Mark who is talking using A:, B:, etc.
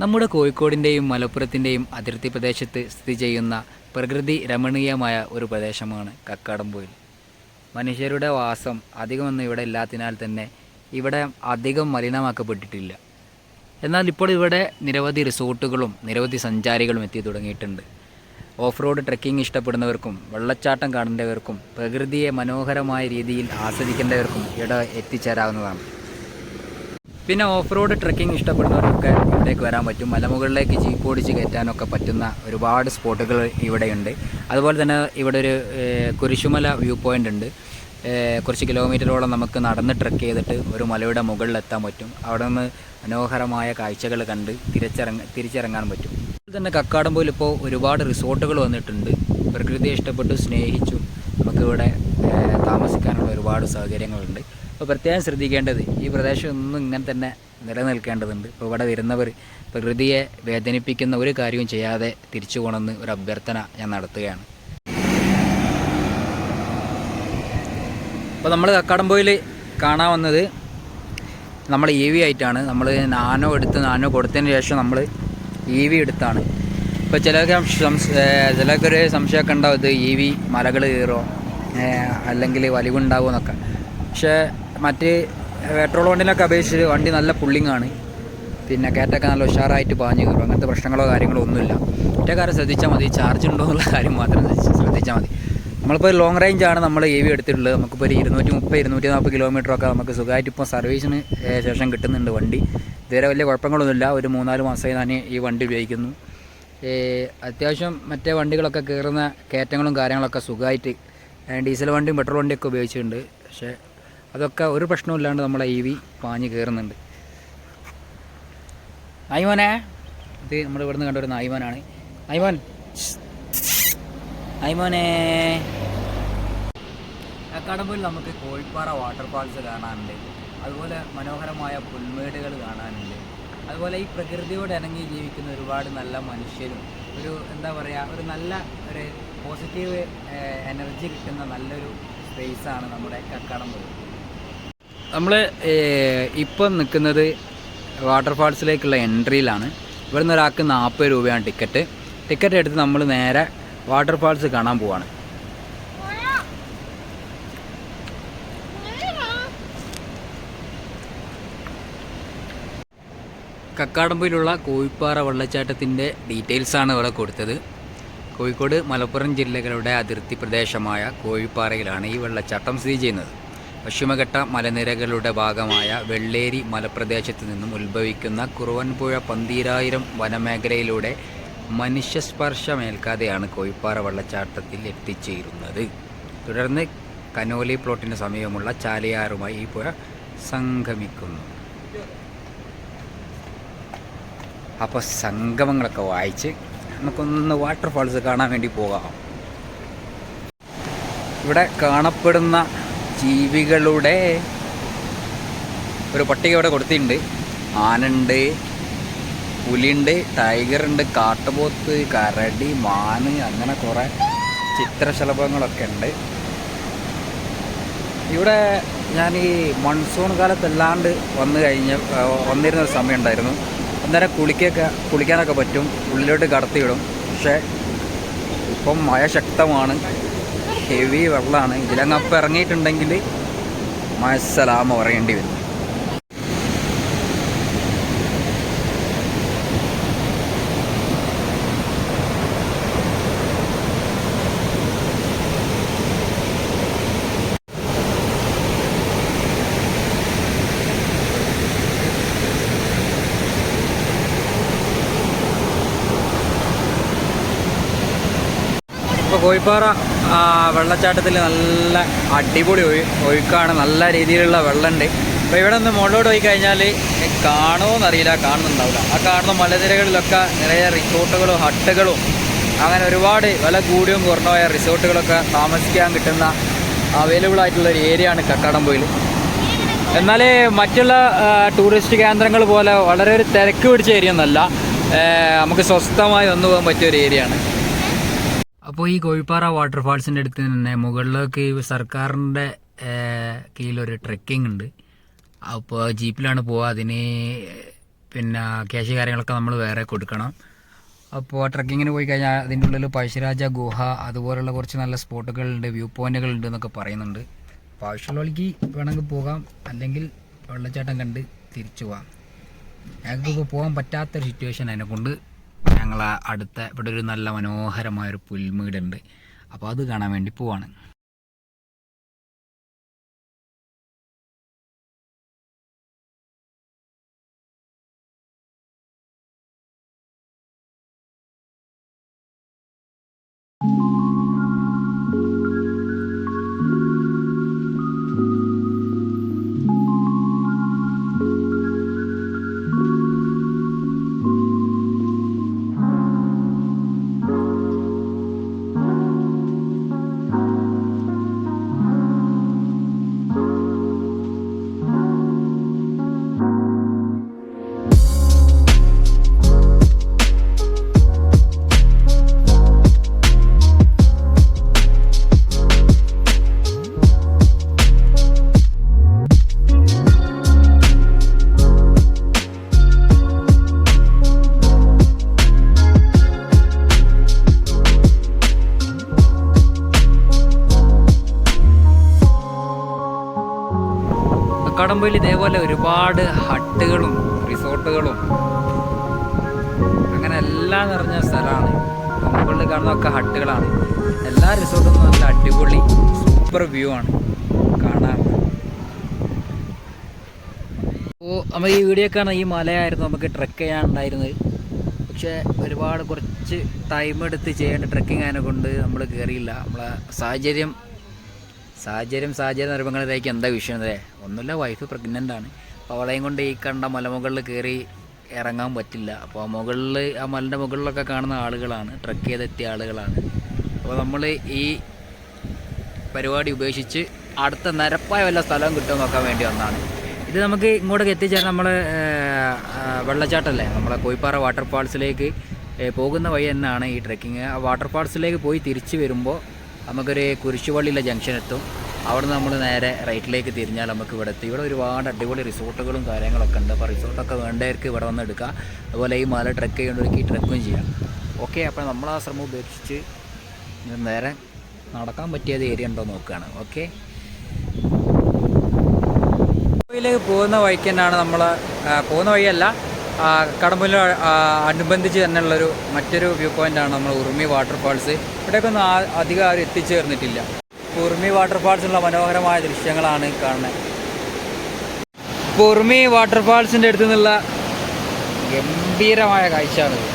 A: നമ്മുടെ കോഴിക്കോടിന്റെയും മലപ്പുറത്തിന്റെയും അതിർത്തി പ്രദേശത്ത് സ്ഥിതി ചെയ്യുന്ന പ്രകൃതി രമണീയമായ ഒരു പ്രദേശമാണ് കക്കാടംപൊയിൽ. മനുഷ്യരുടെ വാസം അധികമൊന്നും ഇവിടെ ഇല്ലാത്തതിനാൽ തന്നെ ഇവിടെ അധികം മലിനമാക്കപ്പെട്ടിട്ടില്ല. എന്നാൽ ഇപ്പോൾ ഇവിടെ നിരവധി റിസോർട്ടുകളും നിരവധി സഞ്ചാരികളും എത്തി തുടങ്ങിയിട്ടുണ്ട്. ഓഫ് റോഡ് ട്രക്കിംഗ് ഇഷ്ടപ്പെടുന്നവർക്കും വെള്ളച്ചാട്ടം കാണേണ്ടവർക്കും പ്രകൃതിയെ മനോഹരമായ രീതിയിൽ ആസ്വദിക്കേണ്ടവർക്കും ഇവിടെ എത്തിച്ചേരാവുന്നതാണ്. പിന്നെ ഓഫ് റോഡ് ട്രക്കിംഗ് ഇഷ്ടപ്പെടുന്നവർക്കൊക്കെ ഇവിടേക്ക് വരാൻ പറ്റും. മലമുകളിലേക്ക് ജീപ്പ് ഓടിച്ച് കയറ്റാനൊക്കെ പറ്റുന്ന ഒരുപാട് സ്പോട്ടുകൾ ഇവിടെയുണ്ട്. അതുപോലെ തന്നെ ഇവിടെ ഒരു കുരിശുമല വ്യൂ പോയിന്റ് ഉണ്ട്. കുറച്ച് കിലോമീറ്ററോളം നമുക്ക് നടന്ന് ട്രക്ക് ചെയ്തിട്ട് ഒരു മലയുടെ മുകളിലെത്താൻ പറ്റും. അവിടെ നിന്ന് മനോഹരമായ കാഴ്ചകൾ കണ്ട് തിരിച്ചിറങ്ങ തിരിച്ചിറങ്ങാൻ പറ്റും. അതുപോലെ തന്നെ കക്കാടംപോയിൽ ഇപ്പോൾ ഒരുപാട് റിസോർട്ടുകൾ വന്നിട്ടുണ്ട്. പ്രകൃതിയെ ഇഷ്ടപ്പെട്ടു സ്നേഹിച്ചു. നമുക്കിവിടെ താമസിക്കാനുള്ള ഒരുപാട് സൗകര്യങ്ങളുണ്ട്. അപ്പോൾ പ്രത്യേകം ശ്രദ്ധിക്കേണ്ടത് ഈ പ്രദേശം ഒന്നും ഇങ്ങനെ തന്നെ നിലനിൽക്കേണ്ടതുണ്ട്. ഇപ്പോൾ ഇവിടെ വരുന്നവർ പ്രകൃതിയെ വേദനിപ്പിക്കുന്ന ഒരു കാര്യവും ചെയ്യാതെ തിരിച്ചു പോകണമെന്ന് ഒരു അഭ്യർത്ഥന ഞാൻ നടത്തുകയാണ്. അപ്പോൾ നമ്മൾ കക്കാടംപോയിൽ കാണാൻ വന്നത് നമ്മൾ ഇ വി ആയിട്ടാണ്. നമ്മൾ നാനോ എടുത്ത് നാനോ കൊടുത്തതിന് ശേഷം നമ്മൾ ഇ വി എടുത്താണ്. ഇപ്പോൾ ചിലർക്ക് ചിലർക്കൊരു സംശയമൊക്കെ ഉണ്ടാവും ഇത് ഇ വി മലകൾ കയറോ അല്ലെങ്കിൽ വലിവുണ്ടാവുമോ എന്നൊക്കെ. പക്ഷേ മറ്റ് പെട്രോൾ വണ്ടിനൊക്കെ അപേക്ഷിച്ച് വണ്ടി നല്ല പുള്ളിങ് ആണ് പിന്നെ കയറ്റൊക്കെ നല്ല ഉഷാറായിട്ട് പാഞ്ഞു കയറും. അങ്ങനത്തെ പ്രശ്നങ്ങളോ കാര്യങ്ങളോ ഒന്നുമില്ല. ഒറ്റ കാര്യം ശ്രദ്ധിച്ചാൽ മതി. ചാർജ് ഉണ്ടോ എന്നുള്ള കാര്യം മാത്രം ശ്രദ്ധിച്ചാൽ മതി. നമ്മളിപ്പോൾ ലോങ് റേഞ്ച് ആണ് നമ്മൾ എ വി എടുത്തിട്ടുള്ളത്. നമുക്കിപ്പോൾ ഒരു ഇരുന്നൂറ്റി മുപ്പത് ഇരുന്നൂറ്റി നാൽപ്പത് കിലോമീറ്റർ ഒക്കെ നമുക്ക് സുഖമായിട്ട് ഇപ്പോൾ സർവീസിന് ശേഷം കിട്ടുന്നുണ്ട് വണ്ടി. ഇതുവരെ വലിയ കുഴപ്പങ്ങളൊന്നുമില്ല. ഒരു മൂന്നാൽ മാസമായി ഞാൻ ഈ വണ്ടി ഉപയോഗിക്കുന്നു. അത്യാവശ്യം മറ്റേ വണ്ടികളൊക്കെ കയറുന്ന കയറ്റങ്ങളും കാര്യങ്ങളൊക്കെ സുഖമായിട്ട് ഡീസൽ വണ്ടിയും പെട്രോൾ വണ്ടിയൊക്കെ ഉപയോഗിച്ചിട്ടുണ്ട്. പക്ഷേ അതൊക്കെ ഒരു പ്രശ്നമില്ലാണ്ട് നമ്മളെ ഇ വി പാഞ്ഞ് കയറുന്നുണ്ട് നായ്മോനെ ഇത് നമ്മൾ ഇവിടുന്ന് കണ്ട ഒരു നായ്മോനാണ്. നായ്മോൻ നായ്മോനെ കടമ്പിൽ നമുക്ക് കോഴിപ്പാറ വാട്ടർഫാൾസ് കാണാനുണ്ട്. അതുപോലെ മനോഹരമായ പുൽമേടുകൾ കാണാനുണ്ട്. അതുപോലെ ഈ പ്രകൃതിയോട് ഇണങ്ങി ജീവിക്കുന്ന ഒരുപാട് നല്ല മനുഷ്യരും ഒരു എന്താ പറയുക ഒരു നല്ല ഒരു പോസിറ്റീവ് എനർജി കിട്ടുന്ന നല്ലൊരു സ്പേസാണ് നമ്മുടെ കക്കാടംപോയിൽ നമ്മൾ ഇപ്പം നിൽക്കുന്നത് വാട്ടർഫാൾസിലേക്കുള്ള എൻട്രിയിലാണ്. ഇവിടെ നിന്ന് ഒരാൾക്ക് നാൽപ്പത് രൂപയാണ് ടിക്കറ്റ്. ടിക്കറ്റ് എടുത്ത് നമ്മൾ നേരെ വാട്ടർഫാൾസ് കാണാൻ പോവാണ്. കക്കാടമ്പയിലുള്ള കോഴിപ്പാറ വെള്ളച്ചാട്ടത്തിന്റെ ഡീറ്റെയിൽസാണ് ഇവിടെ കൊടുത്തത്. കോഴിക്കോട് മലപ്പുറം ജില്ലകളുടെ അതിർത്തി പ്രദേശമായ കോഴിപ്പാറയിലാണ് ഈ വെള്ളച്ചാട്ടം സ്ഥിതി ചെയ്യുന്നത്. പശ്ചിമഘട്ട മലനിരകളുടെ ഭാഗമായ വെള്ളേരി മലപ്രദേശത്ത് നിന്നും ഉത്ഭവിക്കുന്ന കുറുവൻപുഴ പന്തീരായിരം വനമേഖലയിലൂടെ മനുഷ്യസ്പർശമേൽക്കാതെയാണ് കോഴിപ്പാറ വെള്ളച്ചാട്ടത്തിൽ എത്തിച്ചേരുന്നത്. തുടർന്ന് കനോലി പ്ലോട്ടിന് സമീപമുള്ള ചാലിയാറുമായി ഈ പുഴ സംഗമിക്കുന്നു. അപ്പോൾ സംഗമങ്ങളൊക്കെ വായിച്ച് നമുക്കൊന്ന് വാട്ടർഫാൾസ് കാണാൻ വേണ്ടി പോകാം. ഇവിടെ കാണപ്പെടുന്ന ജീവികളുടെ ഒരു പട്ടിക ഇവിടെ കൊടുത്തിട്ടുണ്ട്. ആനുണ്ട് പുലിയുണ്ട് ടൈഗർ ഉണ്ട് കാട്ടുപോത്ത് കരടി മാന് അങ്ങനെ കുറേ ചിത്രശലഭങ്ങളൊക്കെ ഉണ്ട്. ഇവിടെ ഞാൻ ഈ മൺസൂൺ കാലത്തല്ലാണ്ട് വന്നു കഴിഞ്ഞ വന്നിരുന്ന ഒരു സമയം ഉണ്ടായിരുന്നു. അന്നേരം കുളിക്കൊക്കെ കുളിക്കാനൊക്കെ പറ്റും. ഉള്ളിലോട്ട് കടത്തിവിടും. പക്ഷേ ഇപ്പം മഴ ശക്തമാണ്. ഹെവി വെള്ളമാണ്. ഇതിലങ്ങപ്പം ഇറങ്ങിയിട്ടുണ്ടെങ്കിൽ മസലാമ പറയേണ്ടി വരും. ഇപ്പോൾ കോഴിപ്പാറ വെള്ളച്ചാട്ടത്തിൽ നല്ല അടിപൊളി ഒഴു ഒഴുക്കാണ്. നല്ല രീതിയിലുള്ള വെള്ളമുണ്ട് അപ്പോൾ ഇവിടെ നിന്ന് മുകളിലോട്ട് പോയി കഴിഞ്ഞാൽ കാണുമോയെന്നറിയില്ല കാണുന്നുണ്ടാവില്ല. ആ കാണുന്ന മലനിരകളിലൊക്കെ നിറയെ റിസോർട്ടുകളും ഹട്ടുകളും അങ്ങനെ ഒരുപാട് വില കൂടിയും കുറഞ്ഞുപോയ റിസോർട്ടുകളൊക്കെ താമസിക്കാൻ കിട്ടുന്ന അവൈലബിൾ ആയിട്ടുള്ള ഒരു ഏരിയ ആണ് കക്കാടംപൊയിൽ എന്നാൽ മറ്റുള്ള ടൂറിസ്റ്റ് കേന്ദ്രങ്ങൾ പോലെ വളരെ ഒരു തിരക്ക് പിടിച്ച ഏരിയ ഒന്നല്ല. നമുക്ക് സ്വസ്ഥമായി വന്നു പോകാൻ പറ്റിയ ഒരു ഏരിയ ആണ്. അപ്പോൾ ഈ കോഴിപ്പാറ വാട്ടർഫാൾസിന്റെ അടുത്ത് തന്നെ മുകളിലേക്ക് സർക്കാരിന്റെ കീഴിലൊരു ട്രെക്കിംഗ് ഉണ്ട്. അപ്പോൾ ജീപ്പിലാണ് പോവുക. അതിന് പിന്നെ ക്യാഷ് കാര്യങ്ങളൊക്കെ നമ്മൾ വേറെ കൊടുക്കണം. അപ്പോൾ ട്രക്കിങ്ങിന് പോയി കഴിഞ്ഞാൽ അതിന്റെ ഉള്ളിൽ പഴശ്ശിരാജ ഗുഹ അതുപോലുള്ള കുറച്ച് നല്ല സ്പോട്ടുകളുണ്ട് വ്യൂ പോയിന്റുകളുണ്ട് എന്നൊക്കെ പറയുന്നുണ്ട്. അപ്പോൾ ആവശ്യമുള്ളവർക്ക് വേണമെങ്കിൽ പോകാം. അല്ലെങ്കിൽ വെള്ളച്ചാട്ടം കണ്ട് തിരിച്ചു പോകാം. ഞങ്ങൾക്കിപ്പോൾ പോകാൻ പറ്റാത്തൊരു സിറ്റുവേഷൻ അതിനെ കൊണ്ട് ഞങ്ങൾ അടുത്ത ഇവിടെ ഒരു നല്ല മനോഹരമായൊരു പുൽമീടുണ്ട്. അപ്പോൾ അത് കാണാൻ വേണ്ടി പോവാണ്. കടമ്പയിൽ ഇതേപോലെ ഒരുപാട് ഹട്ടുകളും റിസോർട്ടുകളും അങ്ങനെ എല്ലാം നിറഞ്ഞ സ്ഥലമാണ്. മുകളിൽ കാണുന്നതൊക്കെ ഹട്ടുകളാണ്. എല്ലാ റിസോർട്ടും നല്ല അടിപൊളി സൂപ്പർ വ്യൂ ആണ്. കാണാൻ. അപ്പോൾ നമ്മൾ ഈ വീഡിയോ കാണാൻ ഈ മലയായിരുന്നു നമുക്ക് ട്രക്ക് ചെയ്യാനുണ്ടായിരുന്നത്. പക്ഷേ ഒരുപാട് കുറച്ച് ടൈം എടുത്ത് ചെയ്യേണ്ട ട്രക്കിംഗ് അതിനെ കൊണ്ട് നമ്മൾ കയറിയില്ല നമ്മളെ സാഹചര്യം സാഹചര്യം സാഹചര്യ നിർമ്മങ്ങളിലേക്ക് എന്താ വിഷയം അല്ലേ ഒന്നുമില്ല വൈഫ് പ്രഗ്നന്റ് ആണ്. അപ്പോൾ അവളെയും കൊണ്ട് ഈ കണ്ട മലമുകളിൽ കയറി ഇറങ്ങാൻ പറ്റില്ല. അപ്പോൾ ആ മുകളിൽ ആ മലന്റെ മുകളിലൊക്കെ കാണുന്ന ആളുകളാണ് ട്രക്ക് ചെയ്തെത്തിയ ആളുകളാണ്. അപ്പോൾ നമ്മൾ ഈ പരിപാടി ഉപേക്ഷിച്ച് അടുത്ത നിരപ്പായ വല്ല സ്ഥലം കിട്ടും നോക്കാൻ വേണ്ടി വന്നതാണ്. ഇത് നമുക്ക് ഇങ്ങോട്ടേക്ക് എത്തിച്ചാൽ നമ്മൾ വെള്ളച്ചാട്ടമല്ലേ നമ്മളെ കോയിപ്പാറ വാട്ടർഫാൾസിലേക്ക് പോകുന്ന വഴി തന്നെയാണ് ഈ ട്രക്കിങ് ആ വാട്ടർഫാൾസിലേക്ക് പോയി തിരിച്ച് വരുമ്പോൾ നമുക്കൊരു കുരിശുപള്ളിയിലെ ജംഗ്ഷൻ എത്തും. അവിടെ നമ്മൾ നേരെ റൈറ്റിലേക്ക് തിരിഞ്ഞാൽ നമുക്ക് ഇവിടെ എത്തി. ഇവിടെ ഒരുപാട് അടിപൊളി റിസോർട്ടുകളും കാര്യങ്ങളൊക്കെ ഉണ്ട്. അപ്പോൾ റിസോർട്ടൊക്കെ വേണ്ടവർക്ക് ഇവിടെ വന്ന് എടുക്കാം. അതുപോലെ ഈ മല ട്രക്ക് ചെയ്യേണ്ടവർക്ക് ഈ ട്രക്കും ചെയ്യാം. ഓക്കെ അപ്പോൾ നമ്മൾ ആ ശ്രമം ഉപേക്ഷിച്ച് നേരെ നടക്കാൻ പറ്റിയത് ഏരിയ ഉണ്ടോ നോക്കുകയാണ്. ഓക്കെ പോകുന്ന വഴിക്ക് തന്നെയാണ് നമ്മൾ പോകുന്ന വഴിയല്ല കടമ്പയിൽ അനുബന്ധിച്ച് തന്നെയുള്ളൊരു മറ്റൊരു വ്യൂ പോയിന്റാണ് നമ്മൾ ഉറുമി വാട്ടർഫാൾസ് ഇവിടേക്കൊന്നും അധികം ആരും എത്തിച്ചേർന്നിട്ടില്ല. ഉറുമി വാട്ടർഫാൾസിലുള്ള മനോഹരമായ ദൃശ്യങ്ങളാണ് കാണുന്നത്. ഇപ്പോൾ ഉറുമി വാട്ടർഫാൾസിന്റെ അടുത്തു നിന്നുള്ള ഗംഭീരമായ കാഴ്ചയാണിത്.